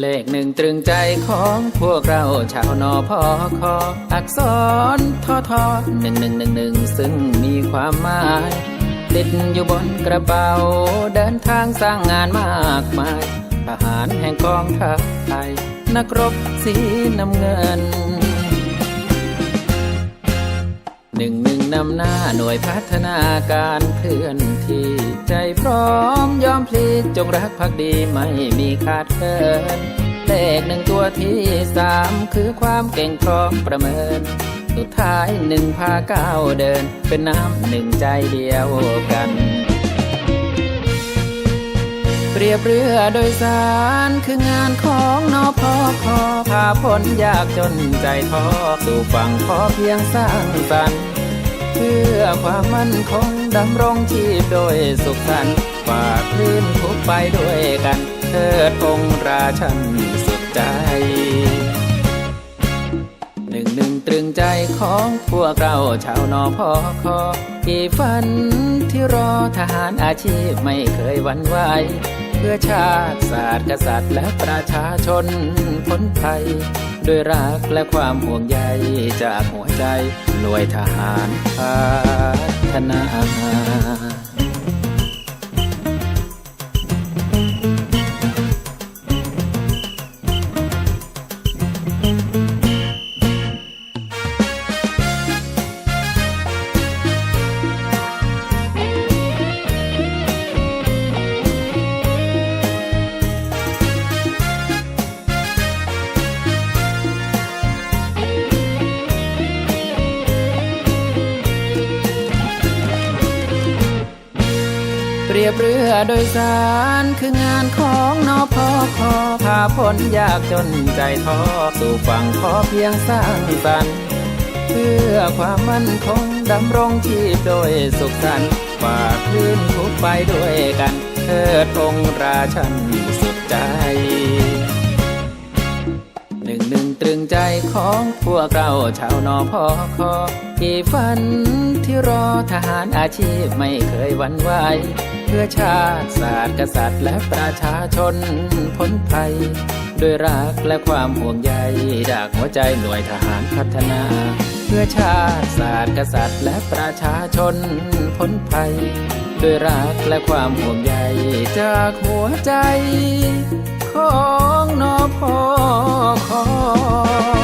เลขหนึ่งตรึงใจของพวกเราชาวนอพอคออักษรทอทอหนึ่งหนึ่งหนึ่งหนึ่งซึ่งมีความหมาย ติดอยู่บนกระเป๋า เดินทางสร้างงานมากมายทหารแห่งกองทัพไทย นักรบสีน้ำเงิน หนึ่งหนึ่งนำหน้าหน่วยพัฒนาการเคลื่อนที่ ใจพร้อมยอมพลีจงรักภักดีไม่มีขาดเกินเลขหนึ่งตัวที่สามคือความเก่งพร้อมประเมิน สุดท้ายหนึ่งพาก้าวเดิน เป็นน้ำหนึ่งใจเดียวกัน เปรียบเรือโดยสารคืองานของนอพอคอพาพ้นยากจนใจท้อสู่ฝั่งพอเพียงสร้างสรรค์เพื่อความมั่นคงดำรงชีพโดยสุขสันต์ฝากคลื่นทุกไปด้วยกันเทิดองราชันสุดใจหนึ่งหนึ่งตรึงใจของพวกเราชาวนอพอคอที่ฝันที่รอทหารอาชีพไม่เคยวันไหว เพื่อชาติศาสตร์กษัตริย์และประชาชนคนภัยด้วยรักและความห่วงใยจากหัวใจหน่วยทหารพัฒนา รียบเรือโดยสารคืองานของนอพอคอพาพ้นยากจนใจท้อสู่ฝั่งพอเพียงสร้างสรรค์เพื่อความมั่นคงดำรงชีพโดยสุขสันต์ฝากพื้นทุกไปด้วยกันเทิดองราชันสุดใจหนึ่งหนึ่ง ตรึงใจของพวกเราชาวนอพอคอที่ฝันที่รอทหารอาชีพไม่เคยวันไหวเพื่อชาติศาสตร์กษัตริย์และประชาชนพ้นภัยด้วยรักและความห่วงใยจากหัวใจหน่วยทหารพัฒนา เพื่อชาติศาสตร์กษัตริย์และประชาชนพ้นภัยด้วยรักและความห่วงใยจากหัวใจ ของนอพอคอ